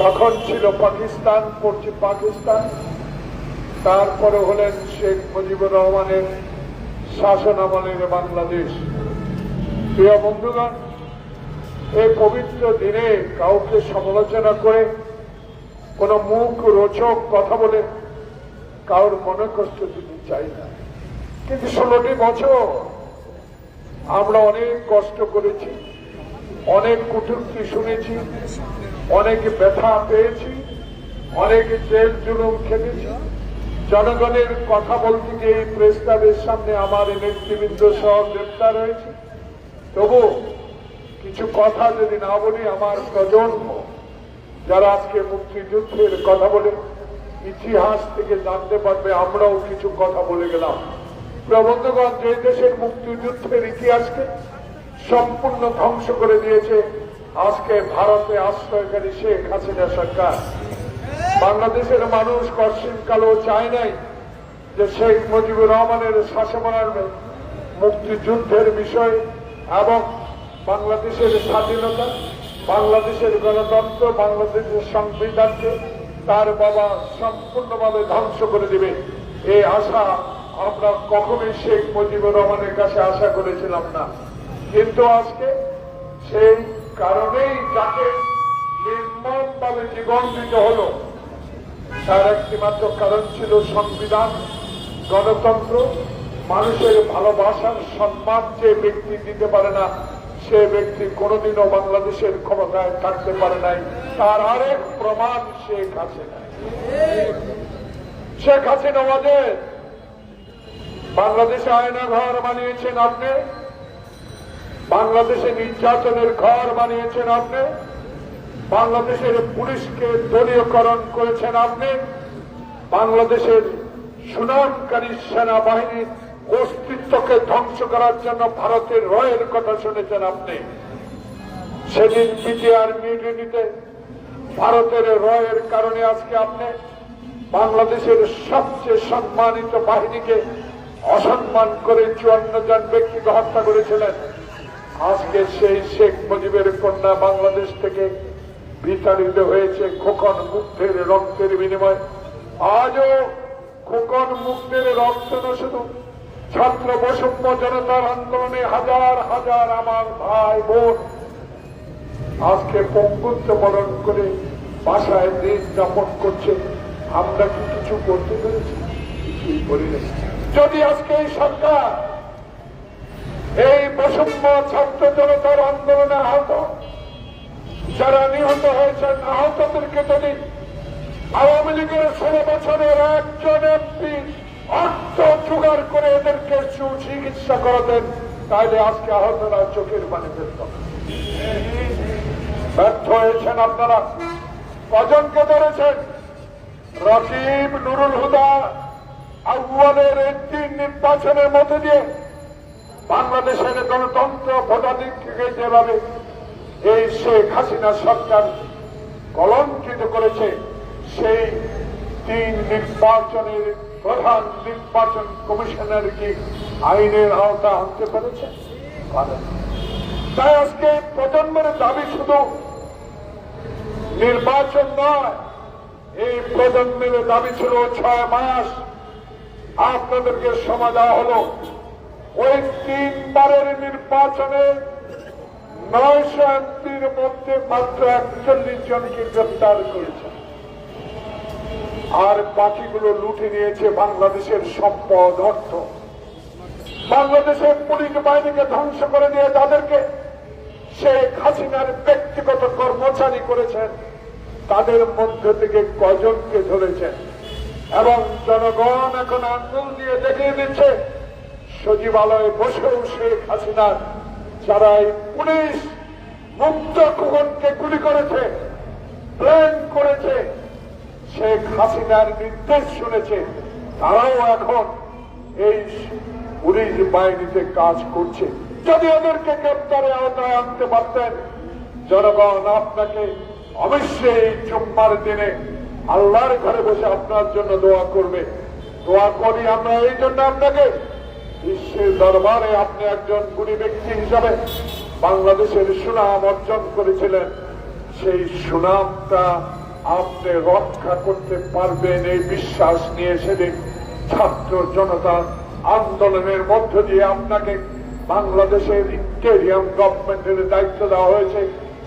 তখন ছিল পাকিস্তান, পশ্চিম পাকিস্তান। তারপরে হলেন শেখ মুজিবুর রহমানের শাসন আমলের বাংলাদেশ। প্রিয় বন্ধুগণ, এই পবিত্র দিনে কাউকে সমালোচনা করে, কোন মুখ রোচক কথা বলে কারোর মনে কষ্ট দিতে চাই না। কিন্তু ষোলোটি বছর আমরা অনেক কষ্ট করেছি। অনেক কুটুক্তি শুনেছি, অনেক ব্যথা পেয়েছি, অনেক জেল জুলুম খেটেছি। জনগণের কথা বলতে গিয়ে এই প্রেস ক্লাবের সামনে আমার নেতৃবৃন্দ সহ গ্রেপ্তার হয়েছে। তবু কিছু কথা যদি না বলি, আমার প্রজন্ম যারা আজকে মুক্তিযুদ্ধের কথা বলে, ইতিহাস থেকে জানতে পারবে, আমরাও কিছু কথা বলে গেলাম। প্রবন্ধগণ, যে দেশের মুক্তিযুদ্ধের ইতিহাসকে সম্পূর্ণ ধ্বংস করে দিয়েছে আজকে ভারতে আশ্রয়কারী শেখ হাসিনা সরকার। বাংলাদেশের মানুষ কালো চায় নাই যে শেখ মুজিবুর রহমানের শাসনার মুক্তিযুদ্ধের বিষয় এবং বাংলাদেশের স্বাধীনতা, বাংলাদেশের গণতন্ত্র, বাংলাদেশের সংবিধানকে তার বাবা সম্পূর্ণভাবে ধ্বংস করে দিবে। এই আশা আমরা কখনোই শেখ মুজিবুর রহমানের কাছে আশা করেছিলাম না। কিন্তু আজকে সেই কারণেই যাকে নির্মমভাবে জীবন দিতে হলো। তার একটি মাত্র কারণ ছিল সংবিধান, গণতন্ত্র। মানুষের ভালোবাসার সম্মান যে ব্যক্তি দিতে পারে না, সে ব্যক্তি কোনোদিনও বাংলাদেশের ক্ষমতায় থাকতে পারে নাই। তার আরেক প্রমাণ শেখ হাসিনা। শেখ হাসিনা আমাদের বাংলাদেশে আয়না ঘর বানিয়েছেন আপনি। বাংলাদেশে নির্যাতনের ঘর বানিয়েছেন আপনি। বাংলাদেশের পুলিশকে দলীয়করণ করেছেন আপনি। বাংলাদেশের সুনামকারী সেনাবাহিনীর অস্তিত্বকে ধ্বংস করার জন্য ভারতের রয়ের কথা শুনেছেন আপনি। সেদিন বিটিআর মিউনিটিতে ভারতের রয়ের কারণে আজকে আপনি বাংলাদেশের সবচেয়ে সম্মানিত বাহিনীকে অসম্মান করে চুয়ান্ন জন ব্যক্তিকে হত্যা করেছিলেন। আজকে সেই শেখ মুজিবের কন্যা বাংলাদেশ থেকে বিতাড়িত হয়েছে খোকন মুক্তের রক্তের বিনিময়। আজও খোকন মুক্তের রক্ত শুধু। ছাত্র বৈষম্য জনতার আন্দোলনে হাজার হাজার আমার ভাই বোন। আজকে পঙ্গুত্ব বরণ করে বাসায় দিন যাপন করছে। আমরা কি কিছু করতে পেরেছি? কিছুই করি যদি আজকে এই সরকার এই বৈষম্য ছাত্র জনতার আন্দোলনে আহত। যারা নিহত হয়েছেন, আহতদেরকে যদি আওয়ামী লীগের ষোলো বছরের একজন এমপি অর্থ জোগাড় করে এদেরকে সুচিকিৎসা করাতেন, তাহলে আজকে আহতরা চোখের পানি ফেলত ব্যর্থ হয়েছেন আপনারা। কজনকে ধরেছেন? রকিব, নুরুল হুদা আউ্বালের একটি নির্বাচনের মধ্যে দিয়ে বাংলাদেশের গণতন্ত্র ভোটাধিকারকে যেভাবে এই শেখ হাসিনা সরকার কলঙ্কিত করেছে, সেই তিন নির্বাচনের প্রধান নির্বাচন কমিশনার কি আইনের আওতা আনতে পেরেছে? তাই আজকে প্রজন্মের দাবি শুধু নির্বাচন নয়, এই প্রজন্মের দাবি ছিল ছয় মাস। আপনাদেরকে সময় দেওয়া হলো। ওই তিনবারের নির্বাচনে নয়শো এমপির মধ্যে মাত্র একচল্লিশ জনকে গ্রেপ্তার করেছে। আর বাকিগুলো লুটে নিয়েছে বাংলাদেশের সম্পদ অর্থ। বাংলাদেশের পুলিশ বাহিনীকে ধ্বংস করে দিয়ে তাদেরকে শেখ হাসিনার ব্যক্তিগত কর্মচারী করেছেন। তাদের মধ্য থেকে কজনকে ধরেছেন। এবং জনগণ এখন আঙ্গুল দিয়ে দেখিয়ে দিচ্ছে সচিবালয়ে বসেও শেখ হাসিনার যারা এই পুলিশ মুক্ত খুগনকে গুলি করেছে প্ল্যান করেছে, শেখ হাসিনার নির্দেশ শুনেছে, তারাও এখন এই পুলিশ বাহিনীতে কাজ করছে। যদি ওদেরকে গ্রেপ্তারে আওতায় আনতে পারতেন, জনগণ আপনাকে অবশ্যই এই জুম্মার দিনে আল্লাহর ঘরে বসে আপনার জন্য দোয়া করবে। দোয়া করি আমরা, এই জন্য আপনাকে বিশ্বের দরবারে আপনি একজন গুণী ব্যক্তি হিসাবে বাংলাদেশের সুনাম অর্জন করেছিলেন। সেই সুনামটা আপনি রক্ষা করতে পারবেন এই বিশ্বাস নিয়ে সেদিন ছাত্র জনতা আন্দোলনের মধ্য দিয়ে আপনাকে বাংলাদেশের ইন্টেরিয়াম গভর্নমেন্টের দায়িত্ব দেওয়া হয়েছে।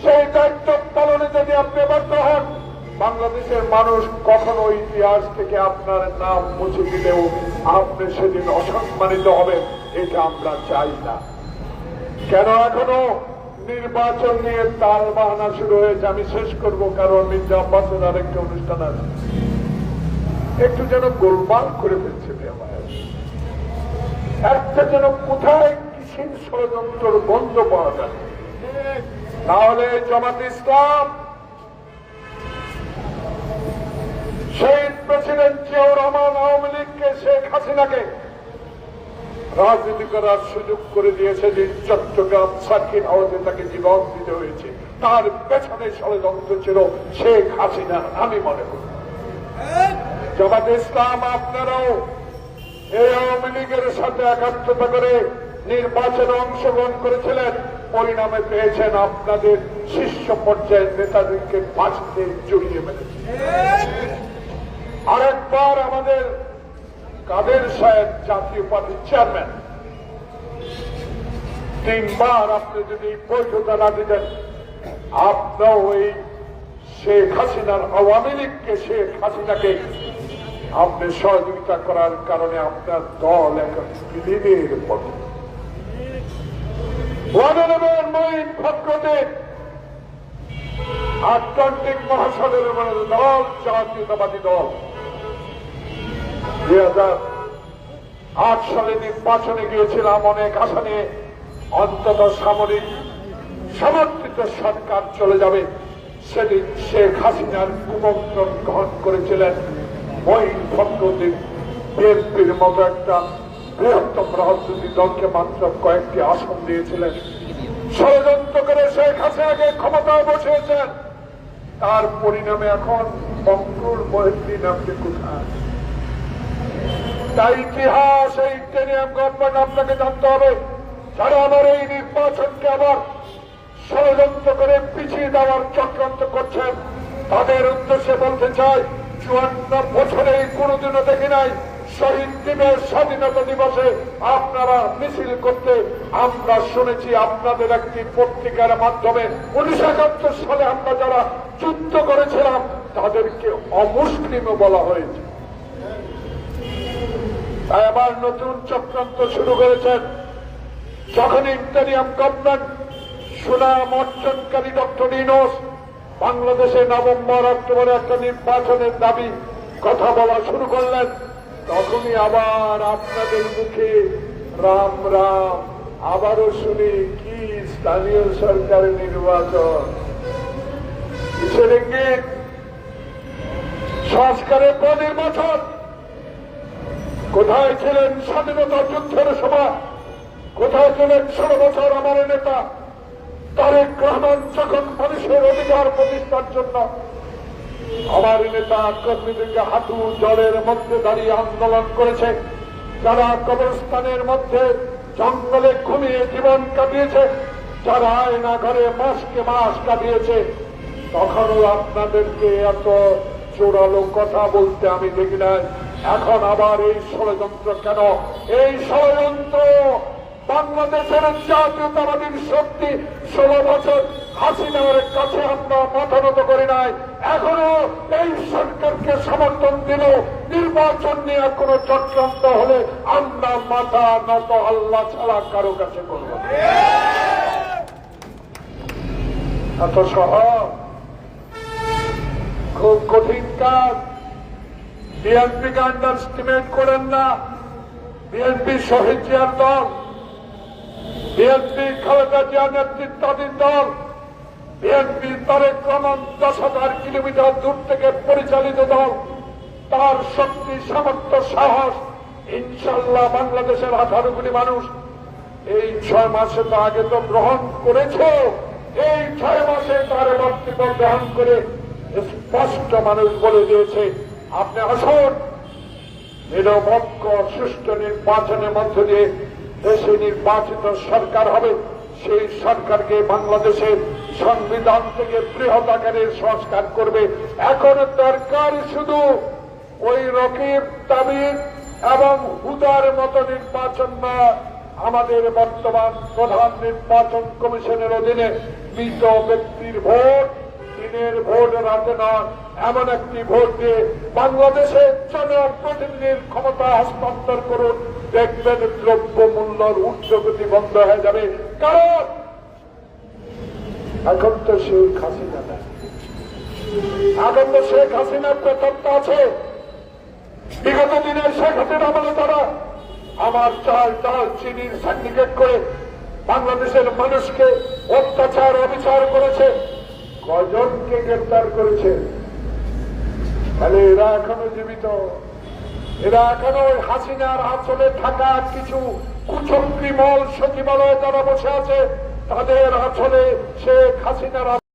সেই দায়িত্ব পালনে যদি আপনি ব্যর্থ হন বাংলাদেশের মানুষ কখনো ইতিহাস থেকে আপনার নাম মুছে দিলেও আপনি সেদিন অসম্মানিত হবেন, এটা আমরা চাই না। কেন এখনও নির্বাচন নিয়ে তাল বাহানা শুরু হয়েছে, আমি শেষ করব, কারণ মির্জা আব্বাসের আরেকটা অনুষ্ঠান আছে। একটু যেন গোলমাল করে ফেলছে একটা যেন কোথায় কিসের ষড়যন্ত্র বন্ধ পাওয়া যায়। তাহলে জামাত ইসলাম প্রেসিডেন্ট জিয়াউর রহমান আওয়ামী লীগকে শেখ হাসিনাকে রাজনীতি করার সুযোগ করে দিয়েছে যে চট্টগ্রাম সার্কিট হাউসে তাকে জীবন দিতে হয়েছে। তার পেছনে ষড়যন্ত্র ছিল শেখ হাসিনা আমি মনে করি। জামাত ইসলাম, আপনারাও এই আওয়ামী লীগের সাথে একাত্মতা করে নির্বাচনে অংশগ্রহণ করেছিলেন, পরিণামে পেয়েছেন আপনাদের শীর্ষ পর্যায়ের নেতাদেরকে বাঁচতে জড়িয়ে মেরেছে আরেকবার আমাদের কাদের সাহেব জাতীয় পার্টির চেয়ারম্যান। তিনবার আপনি যদি বৈধতা না দিতেন, আপনাও এই শেখ হাসিনার আওয়ামী লীগকে, শেখ হাসিনাকে আপনি সহযোগিতা করার কারণে আপনার দল এখন বিলীনের পথে আটলান্টিক মহাসাগরের দল, জাতীয়তাবাদী দল। দুই হাজার আট সালে নির্বাচনে গিয়েছিলাম অনেক আশা নিয়ে। অন্তত সামরিক সমর্থিত সরকার চলে যাবে। সেদিন শেখ হাসিনার কুমন্ত্রণ গ্রহণ করেছিলেন মহিন ফখরুদ্দিন বিএনপির মতো একটা বৃহত্তম রাজনৈতিক দলকে মাত্র কয়েকটি আসন দিয়েছিলেন। ষড়যন্ত্র করে শেখ হাসিনাকে ক্ষমতায় বসিয়েছেন। তার পরিণামে এখন বঙ্কুর মহিদ্দিন আপনি কোথায়? তাই ইতিহাস, এই ইন্টেরিয়াম গভর্নমেন্ট আপনাকে জানতে হবে, যারা আবার এই নির্বাচনকে আবার ষড়যন্ত্র করে পিছিয়ে দেওয়ার চক্রান্ত করছেন, তাদের উদ্দেশ্যে বলতে চাই, চুয়ান্ন বছরে কোনোদিনও দেখি নাই শহীদ দিবস, স্বাধীনতা দিবসে আপনারা মিছিল করতে, আমরা শুনেছি আপনাদের একটি পত্রিকার মাধ্যমে উনিশশো একাত্তর সালে আমরা যারা যুদ্ধ করেছিলাম, তাদেরকে অমুসলিমও বলা হয়েছে। তাই আবার নতুন চক্রান্ত শুরু করেছেন। যখন ইন্টারিয়াম গভর্নমেন্ট, সুনাম অর্জনকারী ডক্টর ইনোস, বাংলাদেশে নভেম্বর, অক্টোবরে একটা নির্বাচনের দাবি, কথা বলা শুরু করলেন, তখনই আবার আপনাদের মুখে রাম রাম, আবারও শুনি কি স্থানীয় সরকারের নির্বাচন। সংস্কারের পর নির্বাচন। কোথায় ছিলেন স্বাধীনতা যুদ্ধের সময়? কোথায় ছিলেন ষোলো বছর আমার নেতা? তারেক রহমান যখন মানুষের অধিকার প্রতিষ্ঠার জন্য আমার নেতা কর্মীদেরকে হাঁটু জলের মধ্যে দাঁড়িয়ে আন্দোলন করেছে, যারা কবরস্থানের মধ্যে জঙ্গলে ঘুমিয়ে জীবন কাটিয়েছে, যারা আয়না ঘরে মাসকে মাস কাটিয়েছে, তখনও আপনাদেরকে এত জোরালো কথা বলতে আমি দেখি নাই। এখন আবার এই ষড়যন্ত্র কেন? এই ষড়যন্ত্র বাংলাদেশের জাতীয়তাবাদীর শক্তি ষোলো বছর হাসিনার কাছে আমরা মাথা নত করি নাই। এখনও এই সরকারকে সমর্থন দিল, নির্বাচন নিয়ে কোনো চক্রান্ত হলে আমরা মাথা নত আল্লাহ ছাড়া কারও কাছে করব এত সহজ, খুব কঠিন কাজ। বিএনপিকে আন্ডারস্টিমেট করেন না। বিএনপি শহীদ জিয়ার দল বিএনপি খালেদা জিয়া নেতৃত্বাধীন দল বিএনপি তারেক রহমান দশ হাজার কিলোমিটার দূর থেকে পরিচালিত দল, তার শক্তি, সামর্থ্য, সাহস, ইনশাল্লাহ বাংলাদেশের আঠারো কোটি মানুষ এই ছয় মাসে তো আগে তো গ্রহণ করেছে। এই ছয় মাসে তার বক্তব্য গ্রহণ করে স্পষ্ট মানুষ বলে দিয়েছে আপনি আসুন। নিরপেক্ষ, সুষ্ঠু নির্বাচনের মধ্য দিয়ে দেশে নির্বাচিত সরকার হবে। সেই সরকারকে বাংলাদেশের সংবিধান থেকে বৃহৎ আকারের সংস্কার করবে। এখন দরকার শুধু ওই রকিব তাবিদ এবং হুদার মতো নির্বাচন না, আমাদের বর্তমান প্রধান নির্বাচন কমিশনের অধীনে মৃত ব্যক্তির ভোট দিনের ভোট রাতে নয় এমন একটি ভোট দিয়ে বাংলাদেশের জনপ্রতিনিধির ক্ষমতা হস্তান্তর করুন, দেখবেন দ্রব্য মূল্যর ঊর্ধ্বগতি বন্ধ হয়ে যাবে। কারণ এখন তো হাসিনা নেই। এখন তো শেখ হাসিনার বেতনটা আছে। বিগত দিনের শেখ হাসিনা আমলে তারা আমার চাল, ডাল চিনির সার্টিফিকেট করে বাংলাদেশের মানুষকে অত্যাচার, অবিচার করেছে। কজনকে গ্রেপ্তার করেছে। তাহলে এরা এখনও জীবিত। এরা এখনও ওই হাসিনার আঁচলে থাকা কিছু কুচক্রিমল সচিবালয়ে যারা বসে আছে, তাদের আঁচলে শেখ হাসিনার